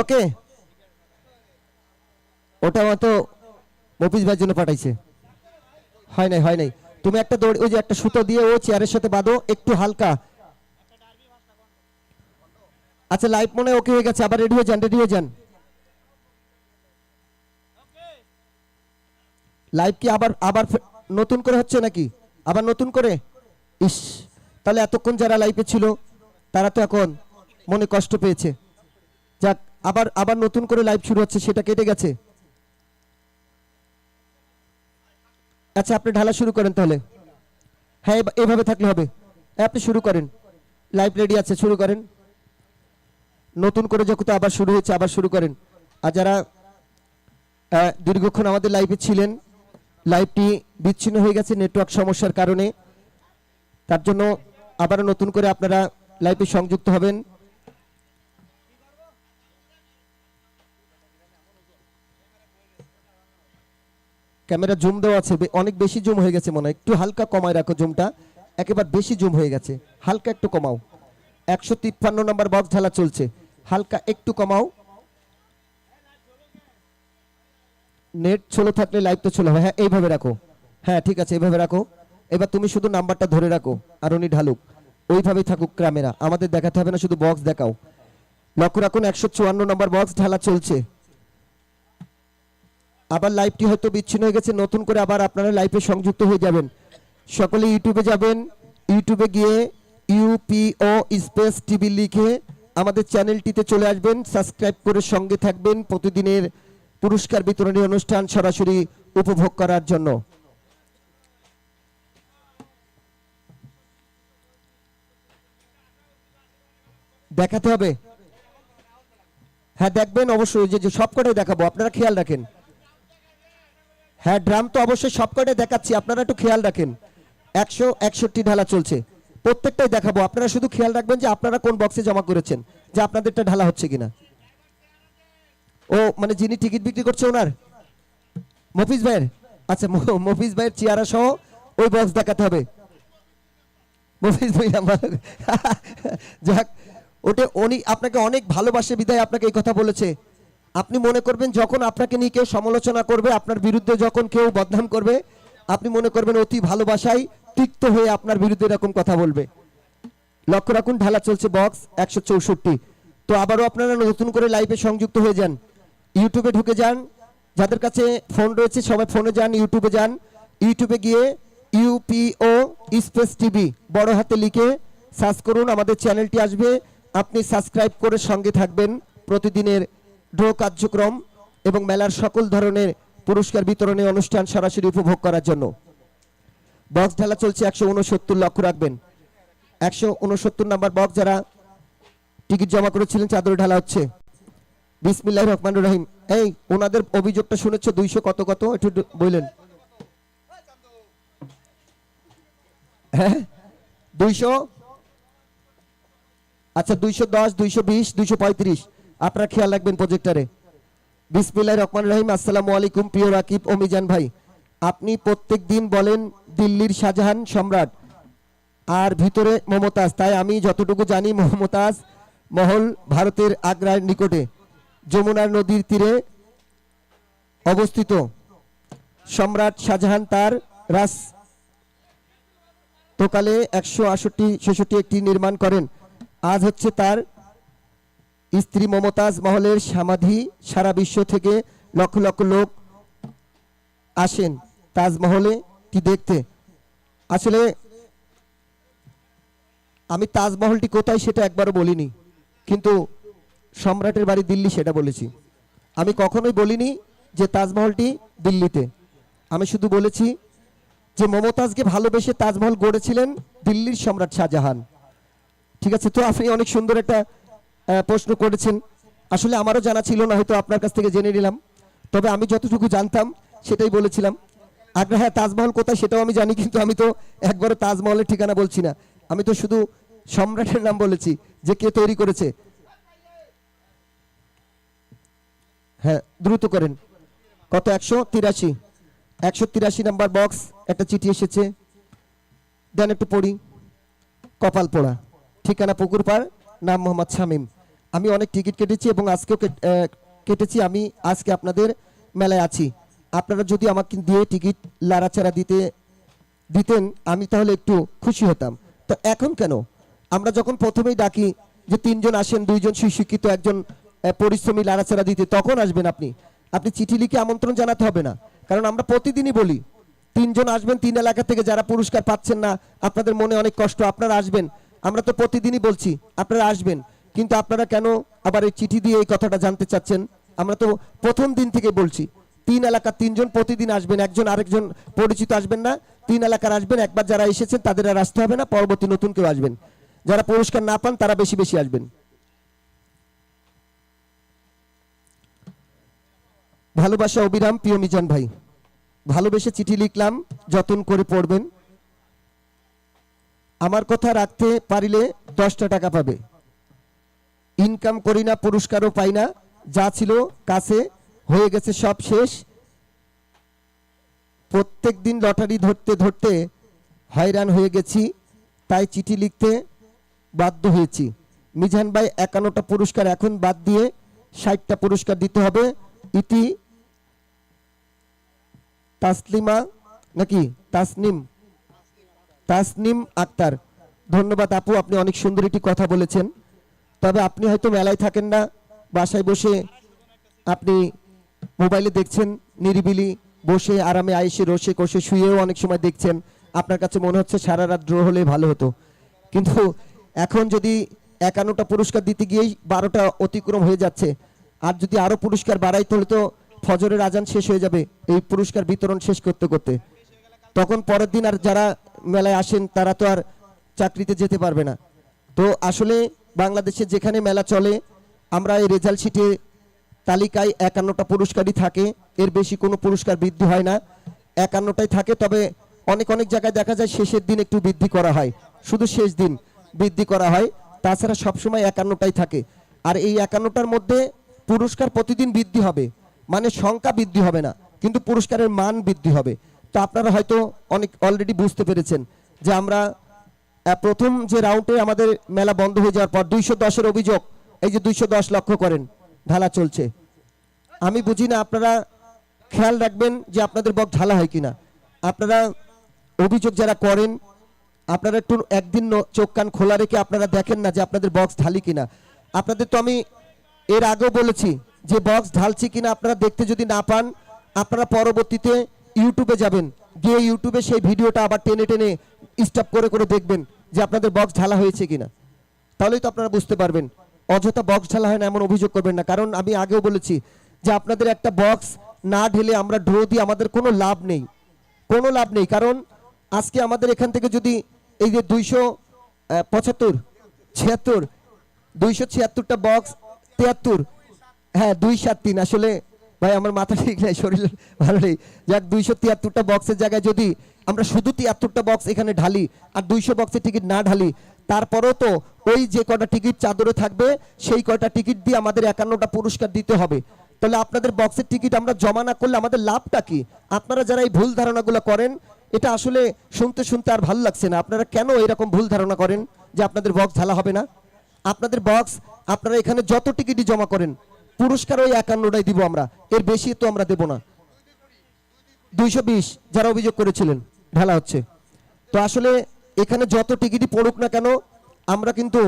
ওকে। ওটা আমার তো মফিজ ভাইয়ের জন্য পাঠাইছে। হয় নাই হয় নাই। তুমি একটা দড়ি, ওই যে একটা সুতো দিয়ে ও চেয়ারের সাথে বাঁধো, একটু হালকা। আচ্ছা লাইভ মনে ওকে হয়ে গেছে, আবার রেডি হয়ে যান রেডি হয়ে যান। লাইভ কি আবার আবার নতুন করে হচ্ছে নাকি? আবার নতুন করে? ইস, তাহলে এতক্ষণ যারা লাইভে ছিল, তারা তো এখন মনে কষ্ট পেয়েছে। যাক আবার আবার নতুন করে লাইভ শুরু হচ্ছে, সেটা কেটে গেছে। আচ্ছা আপনি ঢালা শুরু করেন তাহলে। হ্যাঁ এভাবে থাকলে হবে। হ্যাঁ আপনি শুরু করেন। লাইভ রেডি আছে, শুরু করেন। নতুন করে যখন আবার শুরু হয়েছে, আবার শুরু করেন। আর যারা দীর্ঘক্ষণ আমাদের লাইভে ছিলেন লাইভটি বিচ্ছিন্ন হয়ে গেছে নেটওয়ার্ক সমস্যার কারণে। তার জন্য আবারও নতুন করে আপনারা লাইভে সংযুক্ত হবেন। ক্যামেরা জুম দেওয়া আছে অনেক বেশি জুম হয়ে গেছে মনে একটু হালকা কমায় রাখো জুমটা। একেবারে বেশি জুম হয়ে গেছে। হালকা একটু কমাও। একশো তিপ্পান্ন নম্বর বক্স ঢালা চলছে। হালকা একটু কমাও। নেট ছোলো থাকলে লাইভ তো ছোলো হবে। হ্যাঁ এইভাবে রাখো। হ্যাঁ ঠিক আছে, এইভাবে রাখো। এবার তুমি শুধু নাম্বারটা ধরে রাখো আর উনি ঢালুক। ওইভাবেই থাকুক ক্যামেরা। আমাদের দেখাতে হবে না, শুধু বক্স দেখাও। লক্ষ্য রাখুন, একশো চুয়ান্ন নম্বর বক্স ঢালা চলছে। আবার লাইভটি হয়তো বিচ্ছিন্ন হয়ে গেছে, নতুন করে আবার আপনারা লাইভে সংযুক্ত হয়ে যাবেন। সকলে ইউটিউবে যাবেন ইউটিউবে গিয়ে ইউপিও স্পেস টিভি লিখে আমাদের চ্যানেলটিতে চলে আসবেন সাবস্ক্রাইব করে সঙ্গে থাকবেন প্রতিদিনের পুরস্কার বিতরণী অনুষ্ঠান সরাসরি উপভোগ করার জন্য। দেখাতে হবে। হ্যাঁ দেখবেন অবশ্যই যে যে সবকটাই দেখাবো, আপনারা খেয়াল রাখেন। হ্যাঁ ড্রাম তো অবশ্যই সবকটাই দেখাচ্ছি। আপনারা একটু খেয়াল রাখেন। একশো একষট্টি ঢালা চলছে। প্রত্যেকটাই দেখাবো। আপনারা শুধু খেয়াল রাখবেন যে আপনারা কোন বক্সে জমা করেছেন, যে আপনাদেরটা ঢালা হচ্ছে কিনা। ও মানে যিনি টিকিট বিক্রি করছে ওনার? মফিজ ভাইয়ের? আচ্ছা মফিজ ভাইয়ের চেয়ারা সহ ওই বক্স দেখাতে হবে। মফিজ ভাই আমার যাক, ওটা, উনি আপনাকে অনেক ভালোবাসে, বিদায় আপনাকে এই কথা বলেছে। আপনি মনে করবেন যখন আপনাকে নিয়ে কেউ সমালোচনা করবে, আপনার বিরুদ্ধে যখন কেউ বদনাম করবে, আপনি মনে করবেন অতি ভালোবাসায় তিক্ত হয়ে আপনার বিরুদ্ধে এরকম কথা বলবে। লক্ষ্য রাখুন, ঢালা চলছে বক্স একশো চৌষট্টি। তো আবারও আপনারা নতুন করে লাইভে সংযুক্ত হয়ে যান। ইউটিউবে ঢুকে যান। যাদের কাছে ফোন রয়েছে, সবাই ফোনে যান ইউটিউবে যান। ইউটিউবে গিয়ে ইউপিও স্পেস টিভি বড় হাতে লিখে সার্চ করুন। আমাদের চ্যানেলটি আসবে। আপনি সাবস্ক্রাইব করে সঙ্গে থাকবেন। প্রতিদিনের ড্র কার্যক্রম এবং মেলার সকল ধরনের পুরস্কার বিতরণী অনুষ্ঠান সরাসরি উপভোগ করার জন্য। বক্স ঢালা চলছে একশো উনসত্তর লক্ষ্য রাখবেন। একশো উনসত্তর নাম্বার বক্স যারা টিকিট জমা করেছিলেন চাদরে ঢালা হচ্ছে। বিসমিল্লাহ রহমান রহিম। এই, ওনাদের অভিযোগটা শুনেছো? দুইশো কত কত? একটু বললেন। হ্যাঁ? দুইশো? আচ্ছা দুইশো দশ, দুইশো বিশ, দুইশো পঁয়ত্রিশ। আপনারা খেয়াল রাখবেন প্রজেক্টারে বিসমিল্লাহ রহমান রহিম, আসসালামু আলাইকুম প্রিয় রাকিব ও মিজান ভাই। আপনি প্রত্যেক দিন বলেন দিল্লির শাহজাহান সম্রাট, আর ভিতরে মমতাজ। তাই আমি যতটুকু জানি মমতাজ মহল ভারতের আগ্রার নিকটে, যমুনার নদীর তীরে অবস্থিত। সম্রাট শাহজাহান তার রাস তোকালে একশো আষট্টি ছেষট্টি একটি নির্মাণ করেন। আজ হচ্ছে তার স্ত্রী মমতাজ মহলের সমাধি সারা বিশ্ব থেকে লক্ষ লক্ষ লোক আসেন তাজমহলে কি দেখতে। আসলে আমি তাজমহলটি কোথায় সেটা একবারও বলিনি, কিন্তু সম্রাটের বাড়ি দিল্লি সেটা বলেছি। আমি কখনোই বলিনি যে তাজমহলটি দিল্লিতে। আমি শুধু বলেছি যে মমতাজকে ভালোবেসে তাজমহল গড়েছিলেন দিল্লির সম্রাট শাহজাহান। ঠিক আছে, তো আপনি অনেক সুন্দর একটা প্রশ্ন করেছেন। আসলে আমারও জানা ছিল না, হয়তো আপনার কাছ থেকে জেনে নিলাম। তবে আমি যতটুকু জানতাম, সেটাই বলেছিলাম। আগ্রা হ্যাঁ তাজমহল কোথায় সেটাও আমি জানি, কিন্তু আমি তো একবারও তাজমহলের ঠিকানা বলছি না। আমি তো শুধু সম্রাটের নাম বলেছি, যে কে তৈরি করেছে। হ্যাঁ দ্রুত করেন। কত? একশো তিরাশি। একশো তিরাশি নাম্বার বক্স, একটা চিঠি এসেছে। দেন একটু পড়ি। কপাল পোড়া। ঠিকানা পুকুর পাড়, নাম মোহাম্মদ শামীম। আমি অনেক টিকিট কেটেছি এবং আজকেও কেট- কেটেছি। আমি আজকে আপনাদের মেলায় আছি। আপনারা যদি আমাকে দিয়ে টিকিট লাড়াচাড়া দিতে, দিতেন, আমি তাহলে একটু খুশি হতাম। তো এখন কেন? আমরা যখন প্রথমেই ডাকি যে তিনজন আসেন, দুইজন সুশিক্ষিত একজন পরিশ্রমী লাড়াচাড়া দিতে, তখন আসবেন আপনি। আপনি চিঠি লিখে আমন্ত্রণ জানাতে হবে না। কারণ আমরা প্রতিদিনই বলি, তিনজন আসবেন, তিন এলাকা থেকে যারা পুরস্কার পাচ্ছেন না, আপনাদের মনে অনেক কষ্ট, আপনারা আসবেন। আমরা তো প্রতিদিনই বলছি, আপনারা আসবেন। কিন্তু আপনারা কেন আবার এই চিঠি দিয়ে এই কথাটা জানতে চাচ্ছেন? আমরা তো প্রথম দিন থেকে বলছি, তিন এলাকার তিনজন প্রতিদিন আসবেন, একজন আরেকজন পরিচিত আসবেন না, তিন এলাকার আসবেন, একবার যারা এসেছেন তাদের আর আসতে হবে না, পরবর্তী নতুন কেউ আসবেন। যারা পুরস্কার না পান তারা বেশি বেশি আসবেন। ভালোবাসা অবিরাম, প্রিয় মিজান ভাই। ভালোবেসে চিঠি লিখলাম, যতন করে পড়বেন। আমার কথা রাখতে পারিলে দশটা টাকা পাবে। ইনকাম করি না, পুরস্কারও পাই না, যা ছিল কাছে, হয়ে গেছে সব শেষ। প্রত্যেক দিন লটারি ধরতে ধরতে হয়রান হয়ে গেছি, তাই চিঠি লিখতে বাধ্য হয়েছি। মিজান ভাই, একান্নটা পুরস্কার এখন বাদ দিয়ে ষাটটা পুরস্কার দিতে হবে। ইতি তাসলিমা নাকি তাসনিম? তাসনিম আক্তার। ধন্যবাদ আপু, আপনি অনেক সুন্দর একটি কথা বলেছেন। তবে আপনি হয়তো মেলায় থাকেন না, বাসায় বসে আপনি মোবাইলে দেখছেন, নিরিবিলি বসে আরামে আইসে রসে কষে শুয়েও অনেক সময় দেখছেন, আপনার কাছে মনে হচ্ছে সারা রাত ড্র হলে ভালো হতো। কিন্তু এখন যদি একান্নটা পুরস্কার দিতে গিয়েই বারোটা অতিক্রম হয়ে যাচ্ছে, আর যদি আরও পুরস্কার বাড়াইতে হলে তো ফজরের আজান শেষ হয়ে যাবে, এই পুরস্কার বিতরণ শেষ করতে করতে। তখন পরের দিন আর যারা মেলায় আসেন তারা তো আর চাকরিতে যেতে পারবে না। তো আসলে বাংলাদেশে যেখানে মেলা চলে, আমরা এই রেজাল্ট শিটে তালিকায় একান্নটা পুরস্কারই থাকে। এর বেশি কোনো পুরস্কার বৃদ্ধি হয় না। একান্নটাই থাকে, তবে অনেক অনেক জায়গায় দেখা যায় শেষের দিন একটু বৃদ্ধি করা হয়। শুধু শেষ দিন বৃদ্ধি করা হয়। তাছাড়া সবসময় একান্নটাই থাকে। আর এই একান্নটার মধ্যে পুরস্কার প্রতিদিন বৃদ্ধি হবে। মানে সংখ্যা বৃদ্ধি হবে না, কিন্তু পুরস্কারের মান বৃদ্ধি হবে। তো আপনারা হয়তো অনেক, অলরেডি বুঝতে পেরেছেন যে আমরা প্রথম যে রাউন্ডে আমাদের মেলা বন্ধ হয়ে যাওয়ার পর দুইশো দশের অভিযোগ, এই যে দুইশো দশ লক্ষ্য করেন, ঢালা চলছে। আমি বুঝি না আপনারা খেয়াল রাখবেন যে আপনাদের বক ঢালা হয় কিনা। আপনারা অভিযোগ যারা করেন, আপনারা একটু একদিন চোখ কান খোলা রেখে আপনারা দেখেন না যে আপনাদের বক্স ঢালি কিনা। আপনাদের তো আমি এর আগেও বলেছি যে বক্স ঢালছি কিনা আপনারা দেখতে যদি না পান, আপনারা পরবর্তীতে ইউটিউবে যাবেন। গিয়ে ইউটিউবে সেই ভিডিওটা আবার টেনে টেনে স্টপ করে করে দেখবেন। যে আপনাদের বক্স ঢালা হয়েছে কিনা। তাহলেই তো আপনারা বুঝতে পারবেন। অযথা বক্স ঢালা হয় না এমন অভিযোগ করবেন না। কারণ আমি আগেও বলেছি যে আপনাদের একটা বক্স না ঢেলে আমরা ড্র দিয়ে আমাদের কোনো লাভ নেই। কোনো লাভ নেই। কারণ আজকে আমাদের এখান থেকে যদি এই যে দুইশো পঁচাত্তর, ছিয়াত্তর, দুইশো ছিয়াত্তরটা বক্স তিয়াত্তর হ্যাঁ দুই সাত তিন। আসলে ভাই, আমার মাথা ঠিক নাই, শরীর ভালো নেই। যাক, দুইশো তিয়াত্তরটা বক্সের জায়গায় যদি আমরা শুধু তিয়াত্তরটা বক্স এখানে ঢালি আর দুইশো বক্সের টিকিট না ঢালি, তারপরেও তো ওই যে কটা টিকিট চাদরে থাকবে, সেই কয়টা টিকিট দিয়ে আমাদের একান্নটা পুরস্কার দিতে হবে। তাহলে আপনাদের বক্সের টিকিট আমরা জমা না করলে আমাদের লাভটা কি? আপনারা যারা এই ভুল ধারণাগুলো করেন, এটা আসলে শুনতে শুনতে আর ভালো লাগছে না। আপনারা কেন এরকম ভুল ধারণা করেন যে আপনাদের বক্স ঢালা হবে না? আপনাদের বক্স আপনারা এখানে যত টিকিটই জমা করেন, পুরস্কার ওই একান্নটাই দিব আমরা। এর বেশি তো আমরা দেব না। দুইশো বিশ, যারা অভিযোগ করেছিলেন। ঢালা হচ্ছে। তো আসলে এখানে যত টিকিটই পড়ুক না কেন, আমরা কিন্তু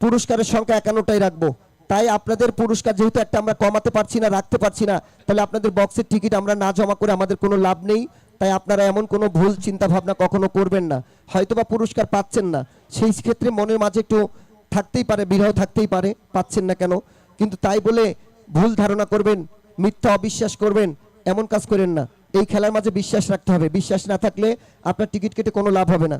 পুরস্কারের সংখ্যা একান্নটাই রাখব। তাই আপনাদের পুরস্কার যেহেতু একটা আমরা কমাতে পারছি না, রাখতে পারছি না, তাহলে আপনাদের বক্সের টিকিট আমরা না জমা করে আমাদের কোনো লাভ নেই। তাই আপনারা এমন কোনো ভুল চিন্তা ভাবনা কখনো করবেন না। হয়তোবা পুরস্কার পাচ্ছেন না। সেই ক্ষেত্রে মনের মাঝে একটু থাকতেই পারে, বিরহ থাকতেই পারে, পাচ্ছেন না কেন। কিন্তু তাই বলে ভুল ধারণা করবেন, মিথ্যা অবিশ্বাস করবেন, এমন কাজ করেন না। এই খেলার মাঝে বিশ্বাস রাখতে হবে। বিশ্বাস না থাকলে আপনার টিকিট কেটে কোনো লাভ হবে না।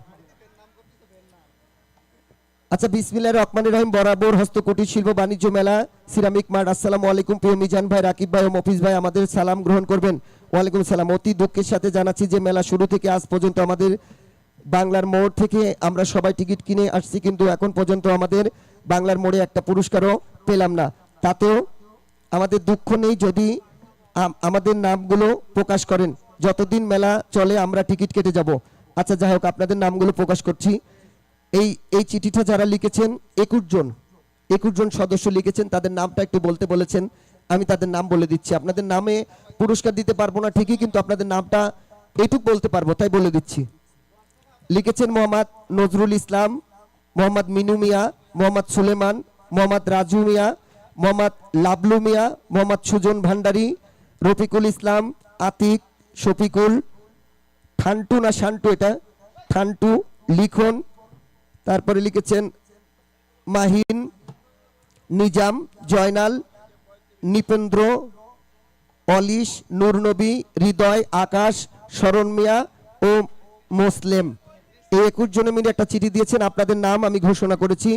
আচ্ছা বিসমিল্লাহ রহমান রহিম, বরাবর হস্তকুটির শিল্প বাণিজ্য মেলা, সিরামিক মার্ট আসসালামু আলাইকুম, প্রিয় মিজান ভাই, রাকিব ভাই ও মফিজ ভাই, আমাদের সালাম গ্রহণ করবেন। ওয়ালাইকুম সালাম। অতি দুঃখের সাথে জানাচ্ছি যে মেলা শুরু থেকে আজ পর্যন্ত আমাদের বাংলার মোড় থেকে আমরা সবাই টিকিট কিনে আসছি, কিন্তু এখন পর্যন্ত আমাদের বাংলার মোড়ে একটা পুরস্কারও পেলাম না। তাতেও আমাদের দুঃখ নেই যদি আমাদের নামগুলো প্রকাশ করেন। যতদিন মেলা চলে, আমরা টিকিট কেটে যাব। আচ্ছা যাই হোক, আপনাদের নামগুলো প্রকাশ করছি। এই এই চিঠিটা যারা লিখেছেন, একুশ জন একুশ জন সদস্য লিখেছেন, তাদের নামটা একটু বলতে বলেছেন। আমি তাদের নাম বলে দিচ্ছি। আপনাদের নামে পুরস্কার দিতে পারব না ঠিকই, কিন্তু আপনাদের নামটা এইটুক বলতে পারব, তাই বলে দিচ্ছি। লিখেছেন মোহাম্মদ নজরুল ইসলাম, মোহাম্মদ মিনু মিয়া, মোহাম্মদ সুলেমান, মোহাম্মদ রাজু মিয়া, মোহাম্মদ লাবলু মিয়া, মোহাম্মদ সুজন ভান্ডারী রফিকুল ইসলাম, আতিক, শফিকুল ঠান্টু না শান্টু এটা? ঠান্টু লিখন, তারপরে লিখেছেন মাহিন, নিজাম, জয়নাল, নিপেন্দ্র, অলিশ নূরনবী হৃদয়, আকাশ, শরণ মিয়া ও মোসলেম। এই একুশ জনে মিলে একটা চিঠি দিয়েছেন, আপনাদের নাম আমি ঘোষণা করেছি।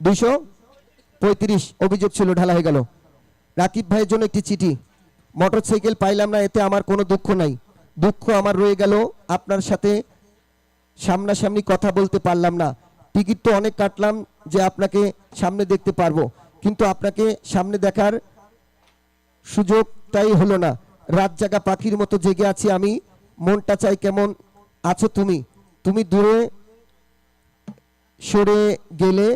দুইশো পঁয়ত্রিশ অভিযোগ ছিল, ঢালা হয়ে গেল। রাকিব ভাইয়ের জন্য একটি চিঠি। মোটরসাইকেল পাইলাম না, এতে আমার কোনো দুঃখ নাই। দুঃখ আমার রয়ে গেল, আপনার সাথে সামনাসামনি কথা বলতে পারলাম না। টিকিট তো অনেক কাটলাম যে আপনাকে সামনে দেখতে পারব, কিন্তু আপনাকে সামনে দেখার সুযোগটাই হলো না। রাত জাগা পাখির মতো জেগে আছি আমি, মনটা চাই কেমন আছো তুমি? তুমি দূরে সরে গেলে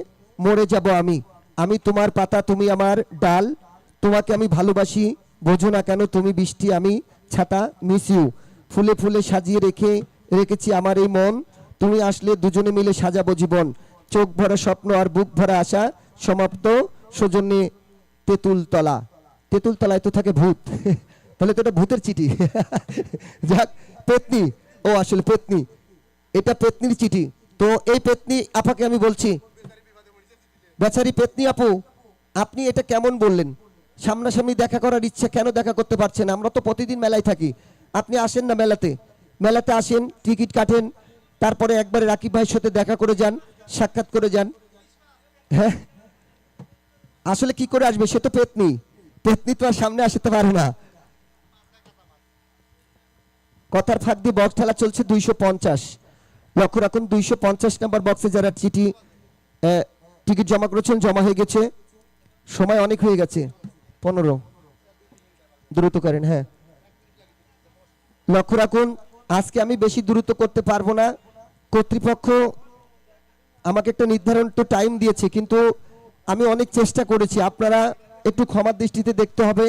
মরে যাব আমি। আমি তোমার পাতা, তুমি আমার ডাল। তোমাকে আমি ভালোবাসি। বোঝো না কেন তুমি বৃষ্টি, আমি ছাতা মিস ইউ ফুলে ফুলে সাজিয়ে রেখে, রেখেছি আমার এই মন। তুমি আসলে দুজনে মিলে সাজাবো জীবন। চোখ ভরা স্বপ্ন আর বুক ভরা আশা সমাপ্ত। সৌজন্যে তেঁতুল তলা তেঁতুল তলায় তো থাকে ভূত। তাহলে তো এটা ভূতের চিঠি। যাক, পেতনি। ও, আসলে পেতনি। এটা পেতনির চিঠি। তো এই পেতনি আপাকে আমি বলছি বেচারি পেতনি আপু, আপনি এটা কেমন বললেন? সামনাসামনি দেখা করার ইচ্ছা কেন দেখা করতে পারছেন? আমরা তো প্রতিদিন মেলায় থাকি। আপনি আসেন না মেলাতে। মেলাতে আসেন, টিকিট কাটেন, তারপরে একবারে রাকিব ভাইয়ের সাথে দেখা করে যান, সাক্ষাৎ করে যান। হ্যাঁ? আসলে কি করে আসবে? সে তো পেতনি। পেতনি তো আর সামনে আসতে পারে না। কথার ফাঁক দিয়ে বক্স ঠেলা চলছে দুইশো পঞ্চাশ। লক্ষ্য রাখুন, দুইশো পঞ্চাশ নাম্বার বক্সে যারা চিঠি টিকিট জমা করেছেন, জমা হয়ে গেছে। সময় অনেক হয়ে গেছে, পনেরো। দ্রুত করেন হ্যাঁ। লক্ষ্য রাখুন, আজকে আমি বেশি দ্রুত করতে পারব না। কর্তৃপক্ষ আমাকে একটা নির্ধারণ তো টাইম দিয়েছে, কিন্তু আমি অনেক চেষ্টা করেছি। আপনারা একটু ক্ষমার দৃষ্টিতে দেখতে হবে,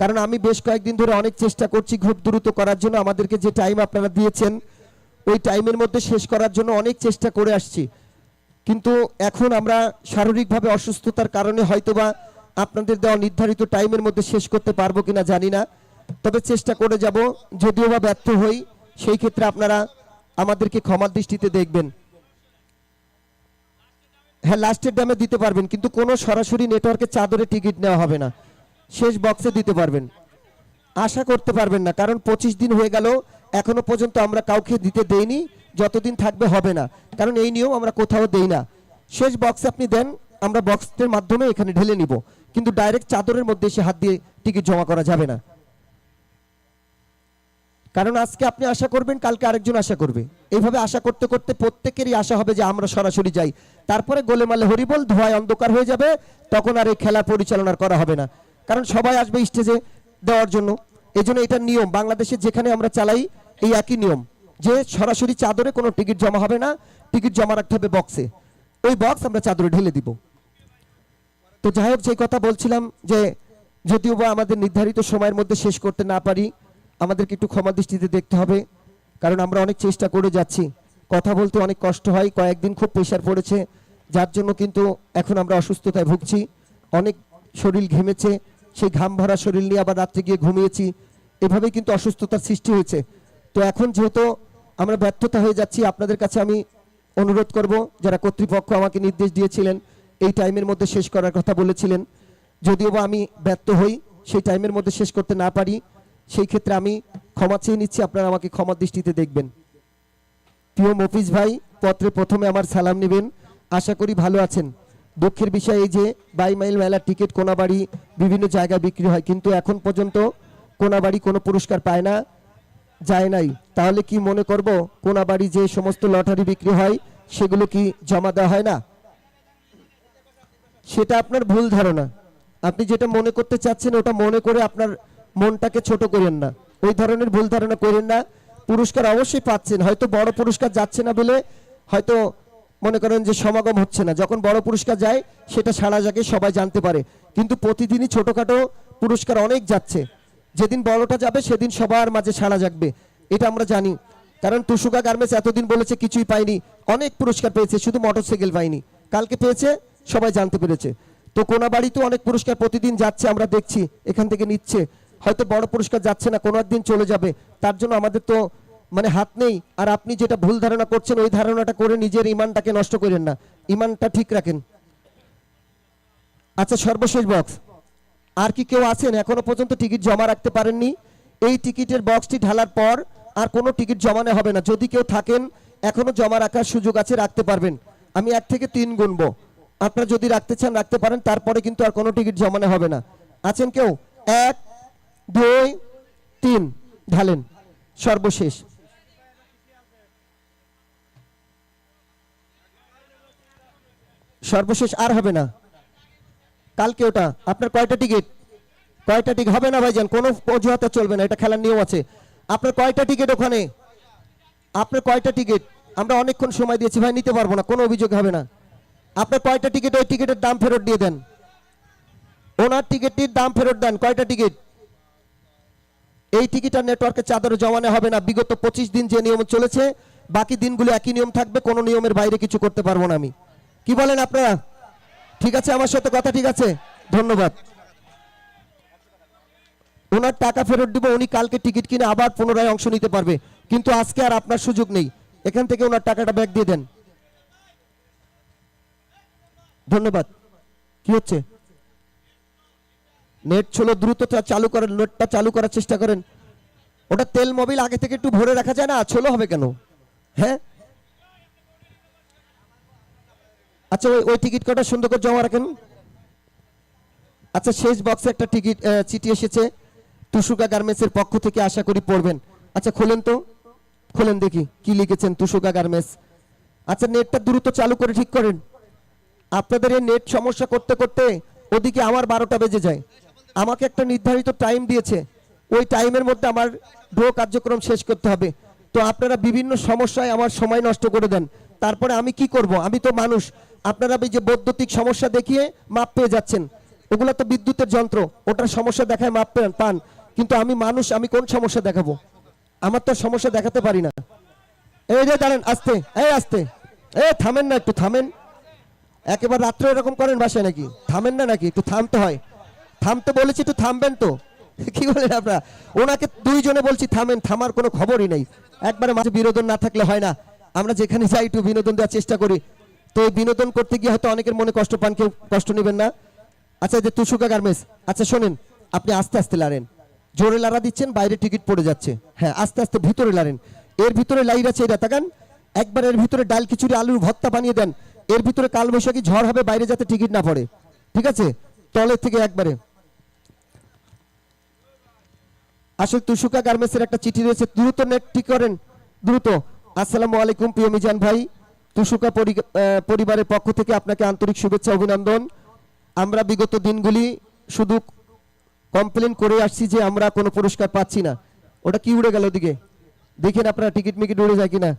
কারণ আমি বেশ কয়েকদিন ধরে অনেক চেষ্টা করছি খুব দ্রুত করার জন্য। আমাদেরকে যে টাইম আপনারা দিয়েছেন, ওই টাইমের মধ্যে শেষ করার জন্য অনেক চেষ্টা করে আসছি। কিন্তু এখন আমরা শারীরিকভাবে অসুস্থতার কারণে হয়তোবা আপনাদের দেওয়া নির্ধারিত টাইমের মধ্যে শেষ করতে পারব কিনা জানি না। তবে চেষ্টা করে যাব, যদিও বা ব্যর্থ হই, সেই ক্ষেত্রে আপনারা আমাদেরকে ক্ষমার দৃষ্টিতে দেখবেন। হ্যাঁ লাস্টের দামে দিতে পারবেন, কিন্তু কোনো সরাসরি নেটওয়ার্কে চাদরে টিকিট নেওয়া হবে না। শেষ বক্সে দিতে পারবেন। আশা করতে পারবেন না, কারণ পঁচিশ দিন হয়ে গেল, এখনও পর্যন্ত আমরা কাউকে দিতে দেইনি। যতদিন থাকবে হবে না। কারণ এই নিয়ম আমরা কোথাও দেই না। শেষ বক্সে আপনি দেন, আমরা বক্সের মাধ্যমে এখানে ঢেলে নিব। কিন্তু ডাইরেক্ট চাদরের মধ্যে এসে হাত দিয়ে টিকিট জমা করা যাবে না। কারণ আজকে আপনি আশা করবেন, কালকে আরেকজন আশা করবে। এইভাবে আশা করতে করতে প্রত্যেকেরই আশা হবে যে আমরা সরাসরি যাই। তারপরে গোলেমালে হরিবল, ধোয়ায় অন্ধকার হয়ে যাবে, তখন আর এই খেলা পরিচালনা করা হবে না। কারণ সবাই আসবে স্টেজে দেওয়ার জন্য। এই জন্য নিয়ম বাংলাদেশে যেখানে আমরা চালাই, এই একই নিয়ম। যে সরাসরি চাদরে কোনো টিকিট জমা হবে না, টিকিট জমা রাখতে হবে বক্সে ওই বক্স আমরা চাদরে ঢেলে দিব। তো যাই হোক যে কথা বলছিলাম যে যদিও বা আমাদের নির্ধারিত সময়ের মধ্যে শেষ করতে না পারি, আমাদেরকে একটু ক্ষমা দৃষ্টিতে দেখতে হবে, কারণ আমরা অনেক চেষ্টা করে যাচ্ছি। কথা বলতে অনেক কষ্ট হয়, কয়েকদিন খুব প্রেশার পড়েছে, যার জন্য কিন্তু এখন আমরা অসুস্থতায় ভুগছি। অনেক শরীর ঘেমেছে, সেই ঘাম ভরা শরীর নিয়ে আবার রাত্রে গিয়ে ঘুমিয়েছি। এভাবেই কিন্তু অসুস্থতার সৃষ্টি হয়েছে। তো এখন যেহেতু আমরা ব্যর্থতা হয়ে যাচ্ছি। আপনাদের কাছে আমি অনুরোধ করব, যারা কর্তৃপক্ষ আমাকে নির্দেশ দিয়েছিলেন, এই টাইমের মধ্যে শেষ করার কথা বলেছিলেন। যদিও বা আমি ব্যর্থ হই, সেই টাইমের মধ্যে শেষ করতে না পারি, সেই ক্ষেত্রে আমি ক্ষমা চেয়ে নিচ্ছি, আপনারা আমাকে ক্ষমা দৃষ্টিতে দেখবেন। প্রিয় মফিজ ভাই, পত্রে প্রথমে আমার সালাম নেবেন। আশা করি ভালো আছেন। দুঃখের বিষয় এই যে, বাই মাইল মেলার টিকিট, কোনাবাড়ি বিভিন্ন জায়গায় বিক্রি হয়, কিন্তু এখন পর্যন্ত কোনাবাড়ি কোনো পুরস্কার পায় না। যায় নাই। তাহলে কি মনে করব কোনাবাড়ি যে সমস্ত লটারি বিক্রি হয়, সেগুলো কি জমা দেওয়া হয় না? সেটা আপনার ভুল ধারণা। আপনি যেটা মনে করতে চাচ্ছেন, ওটা মনে করে আপনার মনটাকে ছোট করেন না। ওই ধরনের ভুল ধারণা করেন না। পুরস্কার অবশ্যই পাচ্ছেন। হয়তো বড় পুরস্কার যাচ্ছে না বলে হয়তো মনে করেন যে সমাগম হচ্ছে না। যখন বড় পুরস্কার যায়, সেটা সারা জাগে সবাই জানতে পারে। কিন্তু প্রতিদিনই ছোটখাটো পুরস্কার অনেক যাচ্ছে। যেদিন বড়টা যাবে, সেদিন সবার মাঝে সাড়া জাগবে। এটা আমরা জানি। কারণ টুসুকা গার্মেন্টস এতদিন বলেছে কিছুই পাইনি অনেক পুরস্কার পেয়েছে, শুধু মোটরসাইকেল পাইনি কালকে পেয়েছে, সবাই জানতে পেরেছে। তো কোনা বাড়িতেও অনেক পুরস্কার প্রতিদিন যাচ্ছে, আমরা দেখছি, এখান থেকে নিচ্ছে। হয়তো বড় পুরস্কার যাচ্ছে না, কোনো একদিন চলে যাবে। তার জন্য আমাদের তো মানে হাত নেই। আর আপনি যেটা ভুল ধারণা করছেন, ওই ধারণাটা করে নিজের ইমানটাকে নষ্ট করেন না। ইমানটা ঠিক রাখেন। আচ্ছা সর্বশেষ বক্স আর কি কেউ আছেন? এখনও পর্যন্ত টিকিট জমা রাখতে পারেননি। এই টিকিটের বক্সটি ঢালার পর আর কোনো টিকিট জমানো হবে না। যদি কেউ থাকেন, এখনও জমা রাখার সুযোগ আছে, রাখতে পারবেন। আমি এক থেকে তিন গুনবো। আপনারা যদি রাখতে চান, রাখতে পারেন। তারপরে কিন্তু আর কোনো টিকিট জমানো হবে না। আছেন কেউ? এক, দুই, তিন। ঢালেন। সর্বশেষ। সর্বশেষ আর হবে না। কালকে ওটা? আপনার কয়টা টিকিট কয়টা টিকিট হবে না ভাইজান, কোনো অজুহাতে চলবে না, এটা খেলার নিয়ম আছে। আপনার কয়টা টিকিট ওখানে? আপনার কয়টা টিকিট আমরা অনেকক্ষণ সময় দিয়েছি ভাই, নিতে পারব না, কোনো অভিযোগ হবে না। আপনার কয়টা টিকিট ওই টিকিটের দাম ফেরত দিয়ে দেন। ওনার টিকিটটির দাম ফেরত দেন, কয়টা টিকিট এই টিকিট আর নেটওয়ার্কের চাদরে জমানো হবে না, বিগত পঁচিশ দিন যে নিয়ম চলেছে, বাকি দিনগুলো একই নিয়ম থাকবে, কোনো নিয়মের বাইরে কিছু করতে পারব না আমি। কি বলেন আপনারা? ঠিক আছে, আমার সাথে কথা ঠিক আছে? ধন্যবাদ। ওনার টাকা ফেরত দিব, উনি কালকে টিকিট কিনে আবার পুনরায় অংশ নিতে পারবে। কিন্তু আজকে আর আপনার সুযোগ নেই। এখান থেকে ওনার টাকাটা ব্যাক দিয়ে দেন। ধন্যবাদ। কি হচ্ছে? নেট ছিল দ্রুতটা চালু করেন নেটটা চালু করার চেষ্টা করেন। ওটা তেল মোবিল আগে থেকে একটু ভরে রাখা যায় না? ছোলো হবে কেন? হ্যাঁ? আচ্ছা ওই ওই টিকিট কটা সুন্দর করে জমা রাখেন। আচ্ছা শেষ বক্সে একটা টিকিট চিঠি এসেছে। তুষুকা গার্মেন্টসের পক্ষ থেকে আশা করি পড়বেন। আচ্ছা খোলেন তো। খোলেন দেখি, কি লিখেছেন তুষুকা গার্মেন্টস আচ্ছা নেটটা দ্রুত চালু করে ঠিক করেন। আপনাদের এই নেট সমস্যা করতে করতে ওদিকে আমার বারোটা বেজে যায়। আমাকে একটা নির্ধারিত টাইম দিয়েছে। ওই টাইমের মধ্যে আমার ড্র কার্যক্রম শেষ করতে হবে। তো আপনারা বিভিন্ন সমস্যায় আমার সময় নষ্ট করে দেন। তারপরে আমি কি করব? আমি তো মানুষ। আপনারা এই যে বৈদ্যুতিক সমস্যা দেখিয়ে মাপ পেয়ে যাচ্ছেন, ওগুলো তো বিদ্যুতের যন্ত্র, ওটার সমস্যা দেখায় মাপ পেন, পান। কিন্তু আমি মানুষ, আমি কোন সমস্যা দেখাবো? আমার তো সমস্যা দেখাতে পারি না। এই যে দাঁড়ান, আস্তে, এই আস্তে। এ থামেন না একটু, থামেন। একেবারে রাত্রে এরকম করেন বাসায় নাকি? থামেন না নাকি? একটু থামতে হয়। থামতে বলেছি, একটু থামবেন তো। কি বলেন আপনারা? ওনাকে দুইজনে বলছি, থামেন, থামার কোনো খবরই নেই। একবারে মাঝে বিনোদন না থাকলে হয় না। আমরা যেখানে যাই, একটু বিনোদন দেওয়ার চেষ্টা করি। তো এই বিনোদন করতে গিয়ে হয়তো অনেকের মনে কষ্ট পান, কেউ কষ্ট নেবেন না। আচ্ছা যে তুষুকা গার্মেন্টস আচ্ছা শোনেন, আপনি আস্তে আস্তে লাড়েন। জোরে লাড়া দিচ্ছেন, বাইরে টিকিট পড়ে যাচ্ছে। হ্যাঁ আস্তে আস্তে ভিতরে লাড়েন। এর ভিতরে আছে, এটা তাকান। একবার এর ভিতরে ডাল খিচুড়ি, আলুর ভর্তা বানিয়ে দেন। এর ভিতরে কালবৈশাখী ঝড় হবে, বাইরে যাতে টিকিট না পড়ে। ঠিক আছে? তলের থেকে একবারে। আসলে তুষুকা গার্মেন্টসের একটা চিঠি রয়েছে, দ্রুত নেট ঠিক করেন। দ্রুত। আসসালামু আলাইকুম, প্রিয় মিজান ভাই। তুষুকা পরি- পরিবারের পক্ষ থেকে আপনাকে আন্তরিক শুভেচ্ছা, অভিনন্দন। আমরা বিগত দিনগুলি শুধু কমপ্লেন করে আসছি যে আমরা কোনো পুরস্কার পাচ্ছি না। ওটা কি উড়ে গেল ওদিকে? দেখেন আপনারা টিকিট মিকিট উড়ে যায় কিনা।